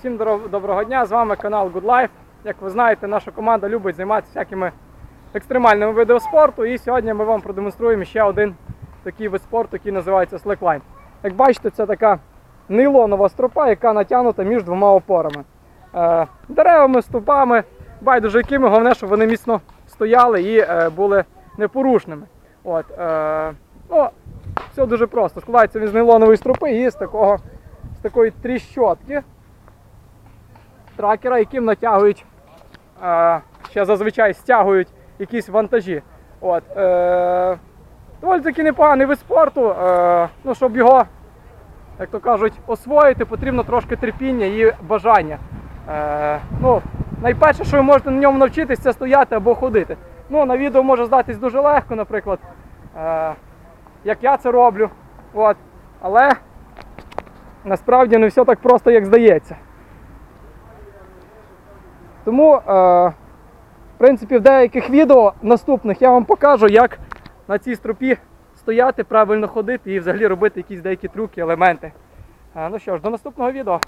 Всім доброго дня, з вами канал Good Life. Як ви знаєте, наша команда любить займатися всякими екстремальними видами спорту. І сьогодні ми вам продемонструємо ще один такий вид спорту, який називається slackline. Як бачите, це така нейлонова стропа, яка натягнута між двома опорами. Е, деревами, стовпами, байдуже якими, головне, щоб вони міцно стояли і е, були непорушними. От, е, ну, все дуже просто. Складається він з нейлонової стропи і з такого з такої тріщотки тракера, яким натягують, е, ще зазвичай стягують якісь вантажі. От, е, доволі таки непоганий вид спорту. Е, ну, щоб його, як то кажуть, освоїти, потрібно трошки терпіння і бажання. Е, ну, найперше, що ви можете на ньому навчитися, це стояти або ходити. Ну, на відео може здатись дуже легко, наприклад, е, як я це роблю. От. Але насправді не все так просто, як здається. Тому, е, в принципі, в деяких відео наступних я вам покажу, як на цій стропі стояти, правильно ходити і взагалі робити якісь деякі трюки, елементи. Е, ну що ж, до наступного відео.